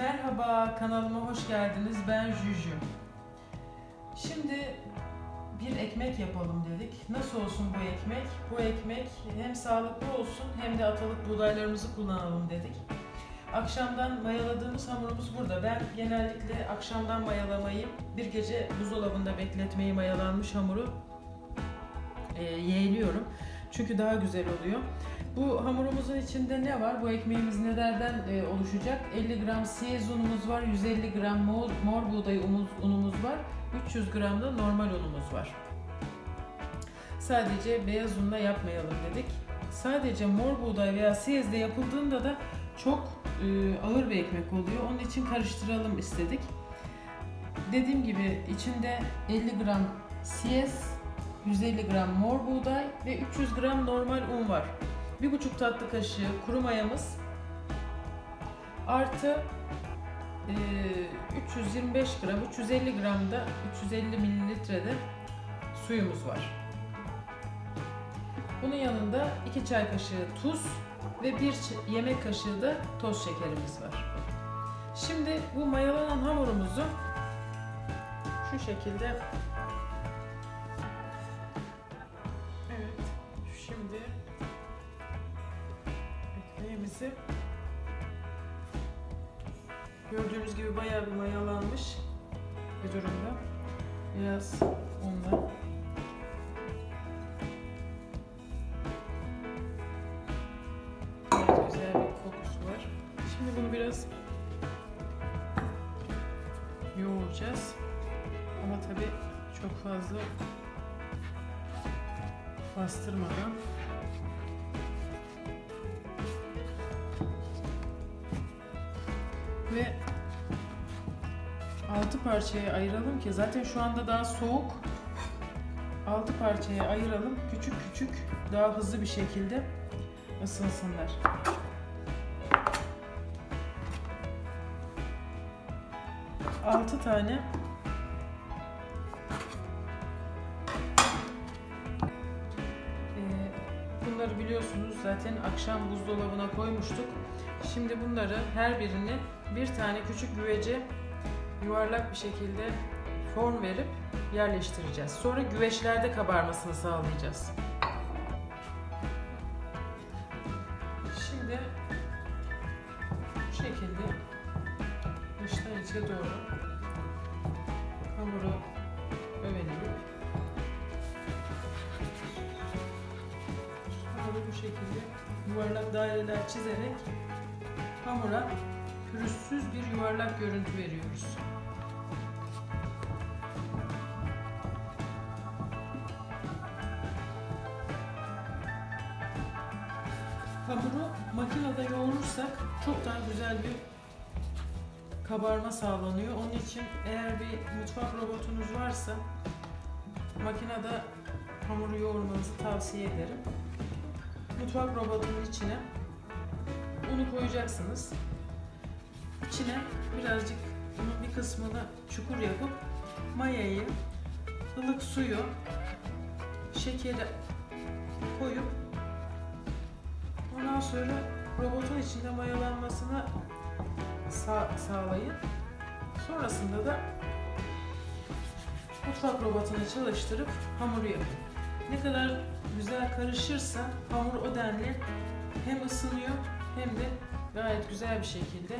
Merhaba, kanalıma hoş geldiniz. Ben Juju. Şimdi bir ekmek yapalım dedik. Nasıl olsun bu ekmek? Bu ekmek hem sağlıklı olsun hem de atalık buğdaylarımızı kullanalım dedik. Akşamdan mayaladığımız hamurumuz burada. Ben genellikle akşamdan mayalamayı, bir gece buzdolabında bekletmeyi mayalanmış hamuru e, yeğliyorum. Çünkü daha güzel oluyor. Bu hamurumuzun içinde ne var? Bu ekmeğimiz nelerden e, oluşacak? 50 gram siyez unumuz var, 150 gram mor, mor buğday unumuz, unumuz var, 300 gram da normal unumuz var. Sadece beyaz unla yapmayalım dedik. Sadece mor buğday veya siyezde yapıldığında da çok e, ağır bir ekmek oluyor. Onun için karıştıralım istedik. Dediğim gibi içinde 50 gram siyez, 150 gram mor buğday ve 300 gram normal un var. 1,5 tatlı kaşığı kuru mayamız artı e, 325 gram, 350 gram da 350 mililitrede suyumuz var. Bunun yanında 2 çay kaşığı tuz ve 1 yemek kaşığı da toz şekerimiz var. Şimdi bu mayalanan hamurumuzu şu şekilde gördüğünüz gibi bayağı bir mayalanmış bir durumda. Biraz unla gayet güzel bir kokusu var. Şimdi bunu biraz yoğuracağız. Ama tabii çok fazla bastırmadan ve altı parçaya ayıralım ki zaten şu anda daha soğuk. Altı parçaya ayıralım küçük küçük daha hızlı bir şekilde ısınsınlar. Altı tane Ee, Bunları biliyorsunuz zaten akşam buzdolabına koymuştuk. Şimdi bunları her birini bir tane küçük güvece yuvarlak bir şekilde form verip yerleştireceğiz. Sonra güveçlerde kabarmasını sağlayacağız. Şimdi bu şekilde dıştan içe doğru hamuru öveleyip hamuru bu şekilde yuvarlak daireler çizerek hamura pürüzsüz bir yuvarlak görüntü veriyoruz. Hamuru makinede yoğurursak çok daha güzel bir kabarma sağlanıyor. Onun için eğer bir mutfak robotunuz varsa makinede hamuru yoğurmanızı tavsiye ederim. Mutfak robotunun içine unu koyacaksınız. İçine birazcık unun bir kısmını çukur yapıp mayayı, ılık suyu, şekeri koyup ondan sonra robotun içinde mayalanmasını sağ, sağlayın. Sonrasında da mutfak robotunu çalıştırıp hamuru yapın. Ne kadar güzel karışırsa hamur o denli hem ısınıyor hem de gayet güzel bir şekilde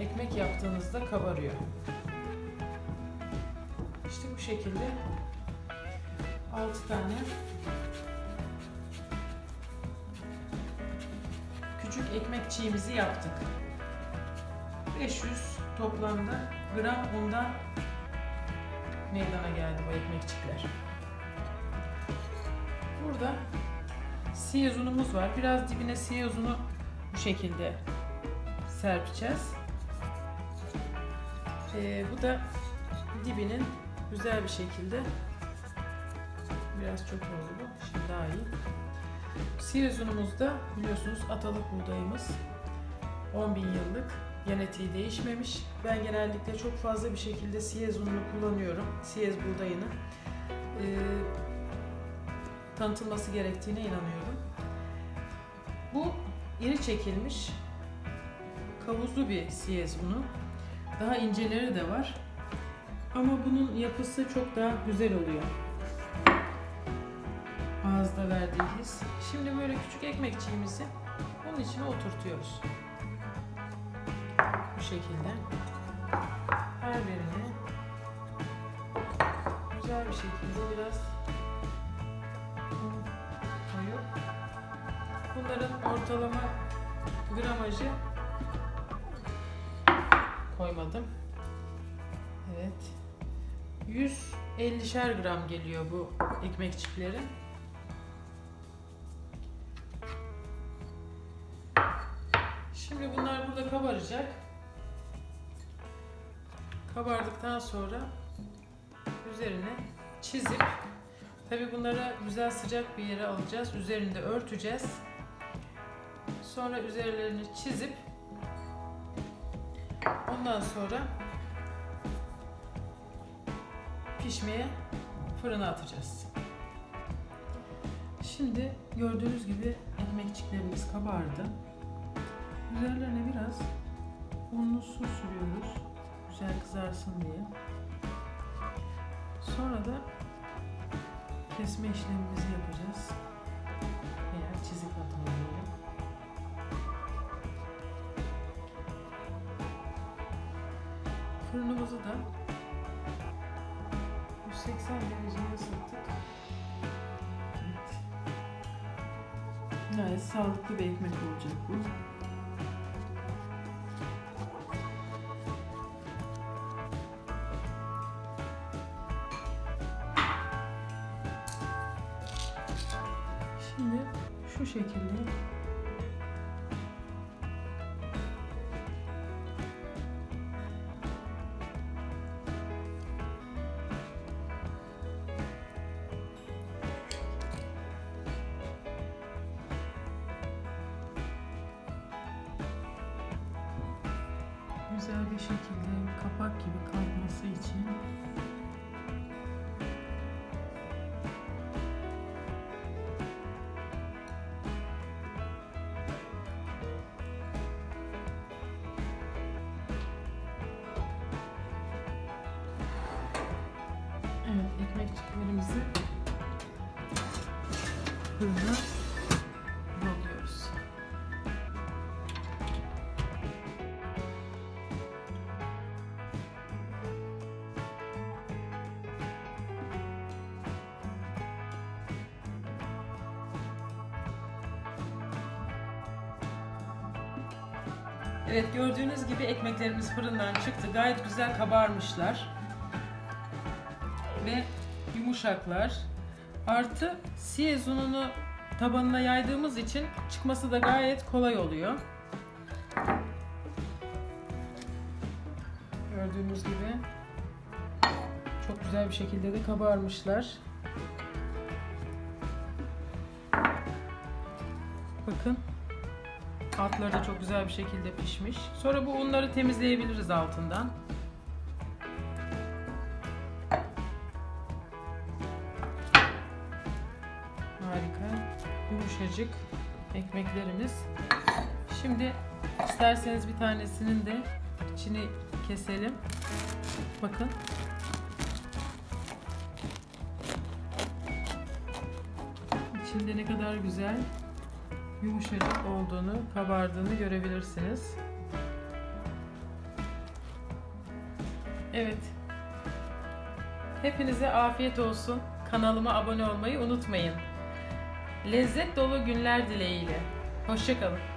ekmek yaptığınızda kabarıyor. İşte bu şekilde 6 tane küçük ekmekçiğimizi yaptık. 500 toplamda gram undan meydana geldi bu ekmekçikler. Burada siyez unumuz var. Biraz dibine siyez unu bu şekilde serpeceğiz. Ee, bu da dibinin güzel bir şekilde biraz çok oldu bu. Şimdi daha iyi. Siyez unumuz da biliyorsunuz atalık buğdayımız. 10 bin yıllık genetiği değişmemiş. Ben genellikle çok fazla bir şekilde siyez ununu kullanıyorum. Siyez buğdayını. Ee, tanıtılması gerektiğine inanıyorum. Bu iri çekilmiş kavuzlu bir siyez unu. Daha inceleri de var. Ama bunun yapısı çok daha güzel oluyor. Ağızda verdiği his. Şimdi böyle küçük ekmekçiğimizi onun içine oturtuyoruz. Bu şekilde. Her birini güzel bir şekilde biraz koyup bunların ortalama gramajı koymadım. Evet. 150'şer gram geliyor bu ekmekçiklerin. Şimdi bunlar burada kabaracak. Kabardıktan sonra üzerine çizip tabi bunları güzel sıcak bir yere alacağız. Üzerinde örteceğiz. Sonra üzerlerini çizip ondan sonra pişmeye fırına atacağız. Şimdi gördüğünüz gibi ekmekçiklerimiz kabardı. Üzerlerine biraz unlu su sürüyoruz. Güzel kızarsın diye. Sonra da kesme işlemimizi yapacağız. Fırınımızı da 180 dereceye ısıttık. Evet. Gayet sağlıklı bir ekmek olacak bu. Şimdi şu şekilde güzel bir şekilde kapak gibi kalkması için. Evet, ekmekçiklerimizi fırına Evet gördüğünüz gibi ekmeklerimiz fırından çıktı. Gayet güzel kabarmışlar. Ve yumuşaklar. Artı siyez ununu tabanına yaydığımız için çıkması da gayet kolay oluyor. Gördüğünüz gibi çok güzel bir şekilde de kabarmışlar. Bakın. Altları da çok güzel bir şekilde pişmiş. Sonra bu unları temizleyebiliriz altından. Harika. Yumuşacık ekmeklerimiz. Şimdi isterseniz bir tanesinin de içini keselim. Bakın. İçinde ne kadar güzel yumuşacık olduğunu, kabardığını görebilirsiniz. Evet. Hepinize afiyet olsun. Kanalıma abone olmayı unutmayın. Lezzet dolu günler dileğiyle. Hoşçakalın.